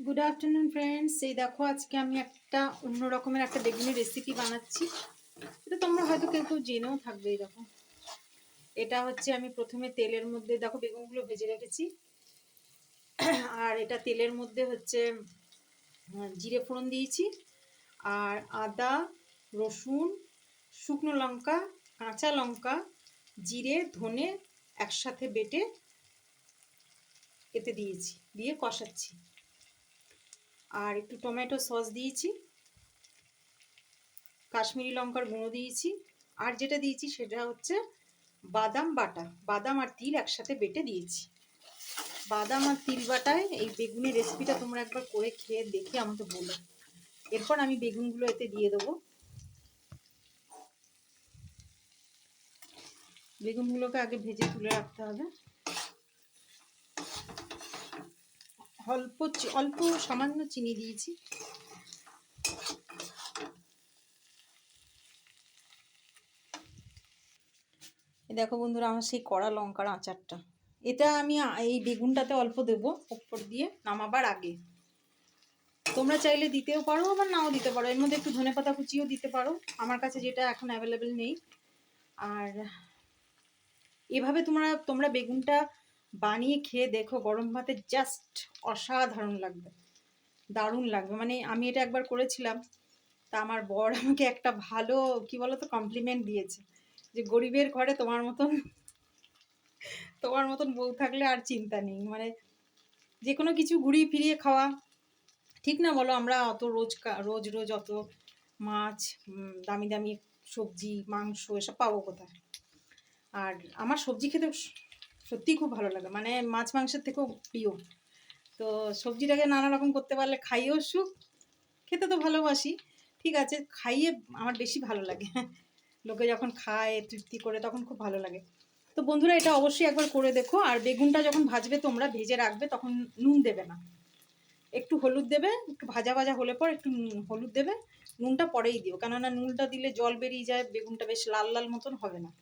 Good afternoon friends এই দেখো, আজকে আমি একটা অন্য রকমের একটা বেগুনের রেসিপি বানাচ্ছি। এটা তোমরা হয়তো কেউ কেউ জেনেও থাকবে দেখো। এটা হচ্ছে আমি প্রথমে তেলের মধ্যে দেখো, বেগুনগুলো ভেজে রেখেছি। আর এটা তেলের মধ্যে হচ্ছে জিরে ফোড়ন দিয়েছি। আর আদা, রসুন, শুকনো লঙ্কা, কাঁচা লঙ্কা, জিরে, ধনে একসাথে বেটে এতে দিয়েছি, দিয়ে কষাচ্ছি। আর একটু টমেটো সস দিয়েছি, কাশ্মীরি লঙ্কার গুঁড়ো দিয়েছি, আর যেটা দিয়েছি সেটা হচ্ছে বাদাম বাটা। বাদাম আর তিল একসাথে বেটে দিয়েছি। বাদাম আর তিল বাটায় এই বেগুনের রেসিপিটা তোমরা একবার করে খেয়ে দেখে আমাকে বলো। এরপর আমি বেগুনগুলো এতে দিয়ে দেবো। বেগুনগুলোকে আগে ভেজে তুলে রাখতে হবে। অল্প অল্প সামান্য চিনি দিয়েছি। দেখো বন্ধুরা আমার সেই কড়া লঙ্কার আচারটা। এটা আমি এই বেগুনটাতে অল্প দেবো ওপর দিয়ে নামাবার আগে। তোমরা চাইলে দিতেও পারো, আবার নাও দিতে পারো। এর মধ্যে একটু ধনেপাতা কুচিও দিতে পারো। আমার কাছে যেটা এখন অ্যাভেলেবেল নেই। আর এভাবে তোমরা তোমরা বেগুনটা বানিয়ে খেয়ে দেখো গরম ভাতে জাস্ট অসাধারণ লাগবে। দারুণ লাগবে। মানে আমি এটা একবার করেছিলাম। তা আমার বর আমাকে একটা ভালো, কি বলো তো কমপ্লিমেন্ট দিয়েছে যে গরিবের ঘরে তোমার মতন তোমার মতন বউ থাকলে আর চিন্তা নেই। মানে যে কোনো কিছু ঘুরিয়ে ফিরিয়ে খাওয়া, ঠিক না বলো? আমরা অত রোজ রোজ রোজ অত মাছ দামি দামি সবজি, মাংস এসব পাবো কোথায়? আর আমার সবজি খেতে স- সত্যিই খুব ভালো লাগে। মানে মাছ মাংসের থেকেও প্রিয়। তো সবজিটাকে নানা রকম করতে পারলে খাইয়েও সুখ, খেতে তো ভালোবাসি। ঠিক আছে, খাইয়ে আমার বেশি ভালো লাগে। লোকে যখন খায়, তৃপ্তি করে তখন খুব ভালো লাগে। তো বন্ধুরা, এটা অবশ্যই একবার করে দেখো। আর বেগুনটা যখন ভাজবে, তোমরা ভেজে রাখবে, তখন নুন দেবে না। একটু হলুদ দেবে, একটু ভাজা ভাজা হলে পর একটু হলুদ দেবে। নুনটা পরেই দিও। কেননা নুনটা দিলে জল বেরিয়ে যায়, বেগুনটা বেশ লাল লাল মতন হবে না।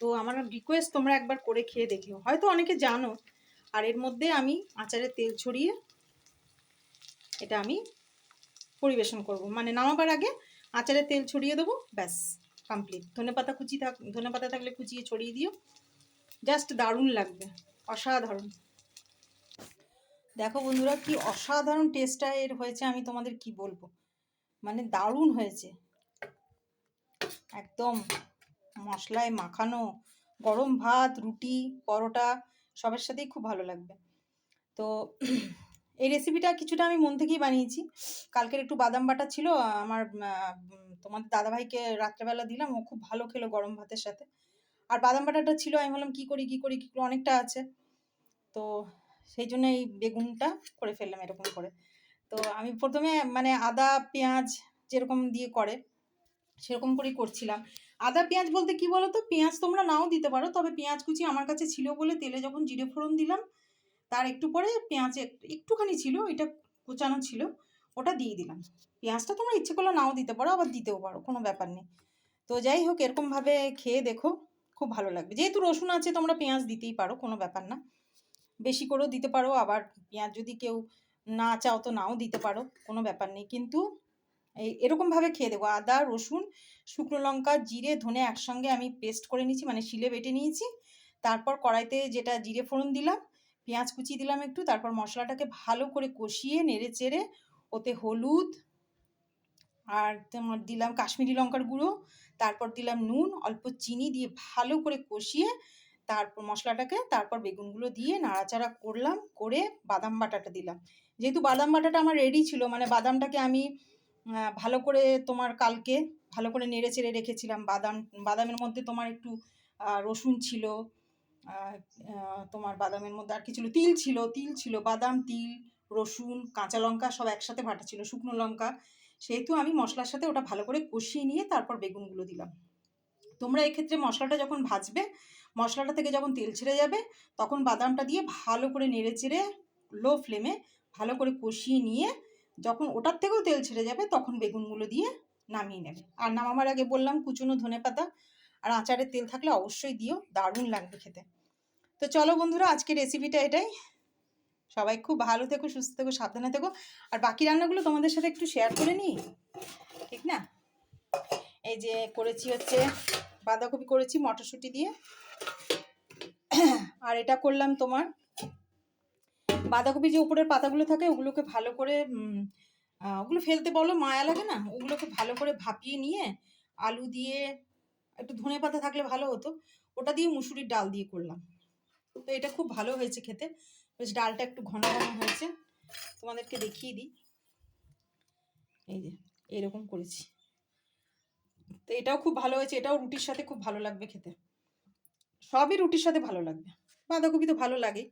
তো আমার রিকোয়েস্ট তোমরা একবার করে খেয়ে দেখিও। হয়তো অনেকে জানো, আর এর মধ্যে আমি আচারে তেল ছড়িয়ে এটা আমি পরিবেশন করব। মানে নামাবার আগে আচারে তেল ছড়িয়ে দেবো, ব্যাস কমপ্লিট ধনেপাতা কুচি থাক, ধনেপাতা থাকলে কুচিয়ে ছড়িয়ে দিও। জাস্ট দারুণ লাগবে, অসাধারণ। দেখো বন্ধুরা, কি অসাধারণ টেস্টটা এর হয়েছে, আমি তোমাদের কি বলব? মানে দারুণ হয়েছে। একদম। মশলায় মাখানো গরম ভাত, রুটি, পরোটা সবার সাথেই খুব ভালো লাগবে। তো এই রেসিপিটা কিছুটা আমি মন থেকেই বানিয়েছি। কালকের একটু বাদাম বাটা ছিল, আমার তোমাদের দাদাভাইকে রাত্রেবেলা দিলাম, ও খুব ভালো খেলো গরম ভাতের সাথে। আর বাদাম বাটাটা ছিল, আমি বললাম কী করি কী করি কী করি, অনেকটা আছে। তো সেই জন্য এই বেগুনটা করে ফেললাম এরকম করে। তো আমি প্রথমে মানে আদা, পেঁয়াজ যেরকম দিয়ে করে, সেরকম করেই করছিলাম। আদা পেঁয়াজ বলতে কি বলো তো পেঁয়াজ তোমরা নাও দিতে পারো, তবে পেঁয়াজ কুচি আমার কাছে ছিল বলে তেলে যখন জিরে ফোড়ন দিলাম, তার একটু পরে পেঁয়াজ এক- একটুখানি ছিল, এটা কুচানো ছিল, ওটা দিয়ে দিলাম। পেঁয়াজটা তোমরা ইচ্ছে করলে নাও দিতে পারো, আবার দিতেও পারো, কোনো ব্যাপার নেই। তো যাই হোক, এরকমভাবে খেয়ে দেখো, খুব ভালো লাগবে। যেহেতু রসুন আছে, তোমরা পেঁয়াজ দিতেই পারো, কোনো ব্যাপার না। বেশি করেও দিতে পারো, আবার পেঁয়াজ যদি কেউ না চাও তো নাও দিতে পারো, কোনো ব্যাপার নেই। কিন্তু এই এরকমভাবে খেয়ে দেবো। আদা, রসুন, শুকনো লঙ্কা, জিরে, ধনে একসঙ্গে আমি পেস্ট করে নিয়েছি মানে শিলে বেটে নিয়েছি। তারপর কড়াইতে যেটা জিরে ফোড়ন দিলাম, পেঁয়াজ কুচি দিলাম একটু, তারপর মশলাটাকে ভালো করে কষিয়ে নেড়ে চেড়ে ওতে হলুদ আর তোমার দিলাম কাশ্মীরি লঙ্কার গুঁড়ো, তারপর দিলাম নুন, অল্প চিনি দিয়ে ভালো করে কষিয়ে তারপর মশলাটাকে, তারপর বেগুনগুলো দিয়ে নাড়াচাড়া করলাম, করে বাদাম বাটাটা দিলাম। যেহেতু বাদাম বাটাটা আমার রেডি ছিল মানে বাদামটাকে আমি ভালো করে তোমার কালকে ভালো করে নেড়ে চেড়ে রেখেছিলাম। বাদাম, বাদামের মধ্যে তোমার একটু রসুন ছিল তোমার বাদামের মধ্যে আর কি ছিল? তিল ছিল তিল ছিল, বাদাম, তিল, রসুন, কাঁচা লঙ্কা সব একসাথে বাটা ছিল, শুকনো লঙ্কা। সেহেতু আমি মশলার সাথে ওটা ভালো করে কষিয়ে নিয়ে তারপর বেগুনগুলো দিলাম। তোমরা এক্ষেত্রে মশলাটা যখন ভাজবে, মশলাটা থেকে যখন তেল ছেড়ে যাবে, তখন বাদামটা দিয়ে ভালো করে নেড়ে চেড়ে লো ফ্লেমে ভালো করে কষিয়ে নিয়ে যখন ওটার থেকেও তেল ছেড়ে যাবে, তখন বেগুনগুলো দিয়ে নামিয়ে নেবে। আর নামাবার আগে বললাম, কুচুনো ধনে পাতা আর আচারের তেল থাকলে অবশ্যই দিও, দারুণ লাগবে খেতে। তো চলো বন্ধুরা, আজকের রেসিপিটা এটাই। সবাই খুব ভালো থেকো, সুস্থ থেকো, সাবধানে থেকো। আর বাকি রান্নাগুলো তোমাদের সাথে একটু শেয়ার করে নিই, ঠিক না? এই যে করেছি হচ্ছে, বাঁধাকপি করেছি মটরশুঁটি দিয়ে। আর এটা করলাম তোমার বাঁধাকপি যে উপরের পাতাগুলো থাকে, ওগুলোকে ভালো করে ওগুলো ফেলতে বলো, মায়া লাগে না? ওগুলোকে ভালো করে ভাপিয়ে নিয়ে আলু দিয়ে, একটু ধনে পাতা থাকলে ভালো হতো, ওটা দিয়ে মুসুরির ডাল দিয়ে করলাম। তো এটা খুব ভালো হয়েছে খেতে। বেশ, ডালটা একটু ঘন ঘন হয়েছে। তোমাদেরকে দেখিয়ে দিই। এই যে, এরকম করেছি। তো এটাও খুব ভালো হয়েছে, এটাও রুটির সাথে খুব ভালো লাগবে খেতে। সবই রুটির সাথে ভালো লাগবে। বাঁধাকপি তো ভালো লাগেই।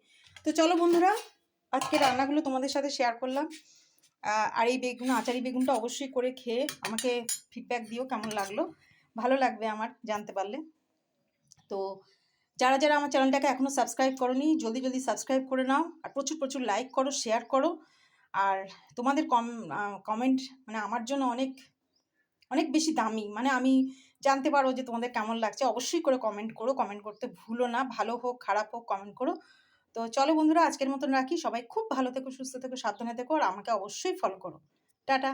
তো চলো বন্ধুরা আজকে রান্নাগুলো তোমাদের সাথে শেয়ার করলাম। আর এই বেগুন, আচারি বেগুনটা অবশ্যই করে খেয়ে আমাকে ফিডব্যাক দিও কেমন লাগল। ভালো লাগবে আমার জানতে পারলে। তো যারা যারা আমার চ্যানেলটাকে এখনও সাবস্ক্রাইব করনি, জলদি জলদি সাবস্ক্রাইব করে নাও আর প্রচুর প্রচুর লাইক করো শেয়ার করো। আর তোমাদের কম কমেন্ট মানে আমার জন্য অনেক অনেক বেশি দামি। মানে আমি জানতে পারো যে তোমাদের কেমন লাগছে। অবশ্যই করে কমেন্ট করো। কমেন্ট করতে ভুলো না। ভালো হোক, খারাপ হোক কমেন্ট করো। তো চলো বন্ধুরা, আজকের মতন রাখি। সবাই খুব ভালো থেকো, সুস্থ থেকো, সাবধানে থেকো, আর আমাকে অবশ্যই ফলো করো। টাটা।